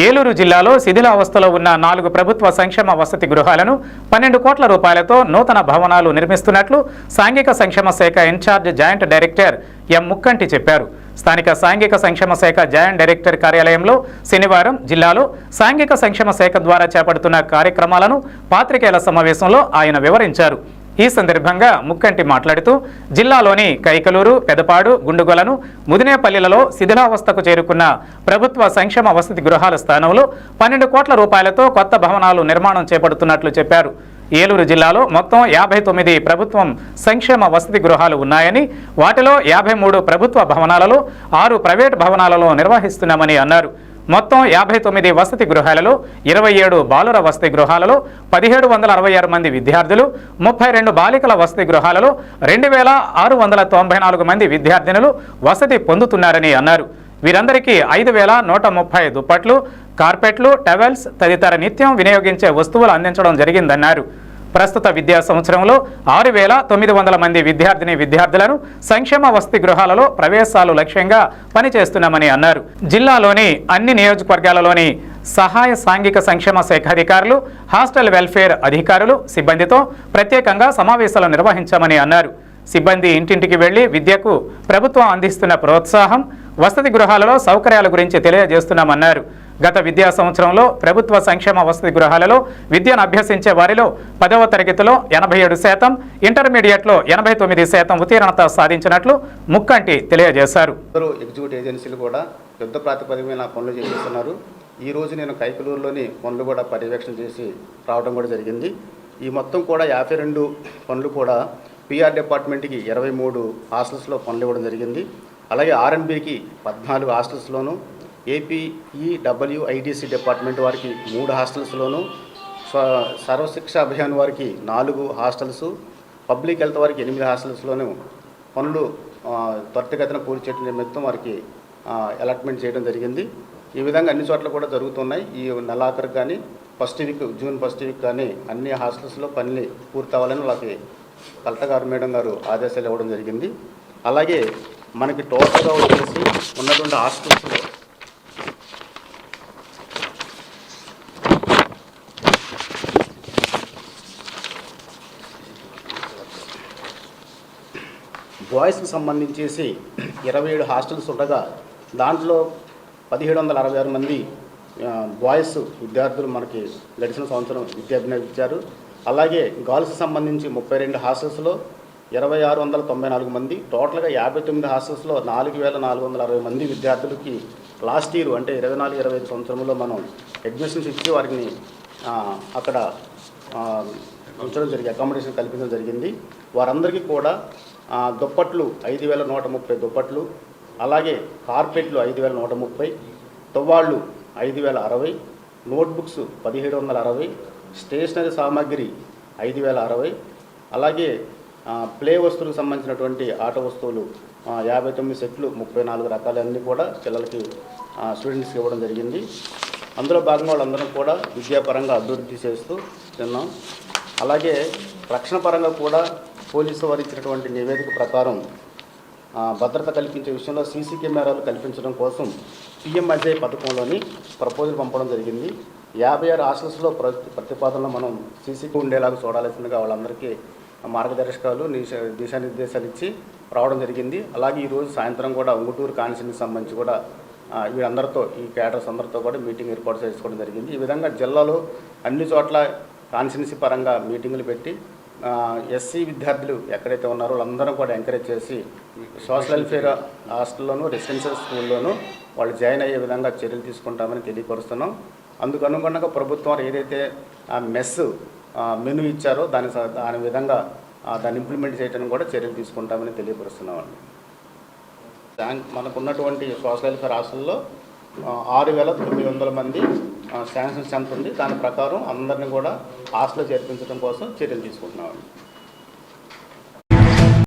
ఏలూరు జిల్లాలో శిథిలావస్థలో ఉన్న నాలుగు ప్రభుత్వ సంక్షేమ వసతి గృహాలను పన్నెండు కోట్ల రూపాయలతో నూతన భవనాలు నిర్మిస్తున్నట్లు సాంఘిక సంక్షేమ శాఖ ఇన్ఛార్జ్ జాయింట్ డైరెక్టర్ ఎం ముక్కంటి చెప్పారు. స్థానిక సాంఘిక సంక్షేమ శాఖ జాయింట్ డైరెక్టర్ కార్యాలయంలో శనివారం జిల్లాలో సాంఘిక సంక్షేమ శాఖ ద్వారా చేపడుతున్న కార్యక్రమాలను పాత్రికేయుల సమావేశంలో ఆయన వివరించారు. ఈ సందర్భంగా ముక్కంటి మాట్లాడుతూ జిల్లాలోని కైకలూరు పెదపాడు గుండుగొలను ముదినేపల్లిలలో శిథిలావస్థకు చేరుకున్న ప్రభుత్వ సంక్షేమ వసతి గృహాల స్థానంలో పన్నెండు కోట్ల రూపాయలతో కొత్త భవనాలు నిర్మాణం చేపడుతున్నట్లు చెప్పారు. ఏలూరు జిల్లాలో మొత్తం యాభై తొమ్మిది ప్రభుత్వం సంక్షేమ వసతి గృహాలు ఉన్నాయని వాటిలో యాభై మూడు ప్రభుత్వ భవనాలలో ఆరు ప్రైవేట్ భవనాలలో నిర్వహిస్తున్నామని అన్నారు. మొత్తం యాభై తొమ్మిది వసతి గృహాలలో ఇరవై ఏడు బాలుర వసతి గృహాలలో పదిహేడు వందల అరవై ఆరు మంది విద్యార్థులు ముప్పై రెండు బాలికల వసతి గృహాలలో రెండు వేల ఆరు వందల తొంభై నాలుగు మంది విద్యార్థినులు వసతి పొందుతున్నారని అన్నారు. వీరందరికీ ఐదు వేల నూట ముప్పై దుప్పట్లు కార్పెట్లు టవెల్స్ తదితర నిత్యం వినియోగించే వస్తువులు అందించడం జరిగిందన్నారు. ప్రస్తుత విద్యా సంవత్సరంలో ఆరు వేల తొమ్మిది వందల మంది విద్యార్థిని విద్యార్థులను సంక్షేమ వసతి గృహాలలో ప్రవేశాలు లక్ష్యంగా పనిచేస్తున్నామని అన్నారు. జిల్లాలోని అన్ని నియోజకవర్గాలలోని సహాయ సాంఘిక సంక్షేమ శాఖ అధికారులు హాస్టల్ వెల్ఫేర్ అధికారులు సిబ్బందితో ప్రత్యేకంగా సమావేశాలు నిర్వహించామని అన్నారు. సిబ్బంది ఇంటింటికి వెళ్ళి విద్యకు ప్రభుత్వం అందిస్తున్న ప్రోత్సాహం వసతి గృహాలలో సౌకర్యాల గురించి తెలియజేస్తున్నామన్నారు. గత విద్యా సంవత్సరంలో ప్రభుత్వ సంక్షేమ వసతి గృహాలలో విద్యను అభ్యసించే వారిలో పదవ తరగతిలో ఎనభై ఏడు శాతం ఇంటర్మీడియట్లో ఎనభై తొమ్మిది శాతం ఉత్తీర్ణత సాధించినట్లు ముక్కంటి తెలియజేశారు. ఎగ్జిక్యూటివ్ ఏజెన్సీలు కూడా యుద్ధ ప్రాతిపదికమైన పనులు చేస్తున్నారు ఈ రోజు నేను కైకలూరులోని పనులు కూడా పర్యవేక్షణ చేసి రావడం కూడా జరిగింది. ఈ మొత్తం కూడా యాభై రెండు పనులు కూడా పిఆర్ డిపార్ట్మెంట్కి ఇరవై మూడు హాస్టల్స్లో పనులు ఇవ్వడం జరిగింది. అలాగే ఆర్ఎన్బికి పద్నాలుగు హాస్టల్స్లోనూ ఏపీఈడబ్ల్యూఐడిసి డిపార్ట్మెంట్ వారికి మూడు హాస్టల్స్లోను సర్వశిక్ష అభియాన్ వారికి నాలుగు హాస్టల్స్ పబ్లిక్ హెల్త్ వారికి ఎనిమిది హాస్టల్స్లోను పనులు త్వరితగతిన పూర్తి చేయడం నిమిత్తం వారికి అలాట్మెంట్ చేయడం జరిగింది. ఈ విధంగా అన్ని చోట్ల కూడా జరుగుతున్నాయి. ఈ నెలాఖరికి కానీ first week June first week కానీ అన్ని హాస్టల్స్లో పనులు పూర్తి అవ్వాలని వాళ్ళకి కలెక్టర్ గారు మేడం గారు ఆదేశాలు ఇవ్వడం జరిగింది. అలాగే మనకి టోటల్గా వచ్చేసి ఉన్నటువంటి హాస్టల్స్లో బాయ్స్కి సంబంధించేసి ఇరవై ఏడు హాస్టల్స్ ఉండగా దాంట్లో పదిహేడు వందల అరవై ఆరు మంది బాయ్స్ విద్యార్థులు మనకి గడిచిన సంవత్సరం విద్యాభినయం ఇచ్చారు. అలాగే గర్ల్స్కి సంబంధించి ముప్పై రెండు హాస్టల్స్లో ఇరవై ఆరు వందల తొంభై నాలుగు మంది టోటల్గా యాభై తొమ్మిది హాస్టల్స్లో నాలుగు వేల నాలుగు వందల అరవై మంది విద్యార్థులకి లాస్ట్ ఇయర్ అంటే ఇరవై నాలుగు ఇరవై ఐదు సంవత్సరంలో మనం అడ్మిషన్స్ ఇచ్చి వారిని అక్కడ ఉంచడం జరిగింది అకామిడేషన్ కల్పించడం జరిగింది. వారందరికీ కూడా దుప్పట్లు ఐదు వేల నూట ముప్పై దుప్పట్లు అలాగే కార్పెట్లు ఐదు వేల నూట ముప్పై తువ్వాళ్ళు ఐదు వేల అరవై నోట్బుక్స్ పదిహేడు వందల అరవై స్టేషనరీ సామాగ్రి ఐదు వేల అరవై అలాగే ప్లే వస్తువులకు సంబంధించినటువంటి ఆట వస్తువులు యాభై తొమ్మిది సెట్లు ముప్పై నాలుగు రకాలన్నీ కూడా పిల్లలకి స్టూడెంట్స్కి ఇవ్వడం జరిగింది. అందులో భాగంగా వాళ్ళందరం కూడా విద్యాపరంగా అభివృద్ధి చేస్తూ తిన్నాం. అలాగే రక్షణ పరంగా కూడా పోలీసు వారు ఇచ్చినటువంటి నివేదిక ప్రకారం భద్రత కల్పించే విషయంలో సీసీ కెమెరాలు కల్పించడం కోసం పిఎం అజయ్ పథకంలోని ప్రపోజల్ పంపడం జరిగింది. యాభై ఆరు హాస్టల్స్లో ప్ర ప్రతిపాదనలో మనం సీసీకి ఉండేలాగా చూడాల్సిందిగా వాళ్ళందరికీ మార్గదర్శకాలు దిశానిర్దేశాలు ఇచ్చి రావడం జరిగింది. అలాగే ఈరోజు సాయంత్రం కూడా ఉంగుటూరు కాన్స్టిట్యూన్సీకి సంబంధించి కూడా వీళ్ళందరితో ఈ క్యాడర్స్ అందరితో కూడా మీటింగ్ ఏర్పాటు చేసుకోవడం జరిగింది. ఈ విధంగా జిల్లాలో అన్ని చోట్ల కాన్స్టిట్యున్సీ పరంగా మీటింగులు పెట్టి ఎస్సీ విద్యార్థులు ఎక్కడైతే ఉన్నారో వాళ్ళందరూ కూడా ఎంకరేజ్ చేసి సోషల్ వెల్ఫేర్ హాస్టల్లోనూ రెసిడెన్షియల్ స్కూల్లోనూ వాళ్ళు జాయిన్ అయ్యే విధంగా చర్యలు తీసుకుంటామని తెలియపరుస్తున్నాం. అందుకు అనుగుణంగా ప్రభుత్వం ఏదైతే ఆ మెస్ మెను ఇచ్చారో దాని స- దాని విధంగా దాన్ని ఇంప్లిమెంట్ చేయడానికి కూడా చర్యలు తీసుకుంటామని తెలియపరుస్తున్నామండి. మనకున్నటువంటి సోషల్ వెల్ఫేర్ హాస్టల్లో ఆరు వేల తొమ్మిది వందల మంది శాంక్షన్ ఎంత ఉంది. దాని ప్రకారం అందరినీ కూడా హాస్టల్లో చేర్పించడం కోసం చర్యలు తీసుకుంటున్నామండి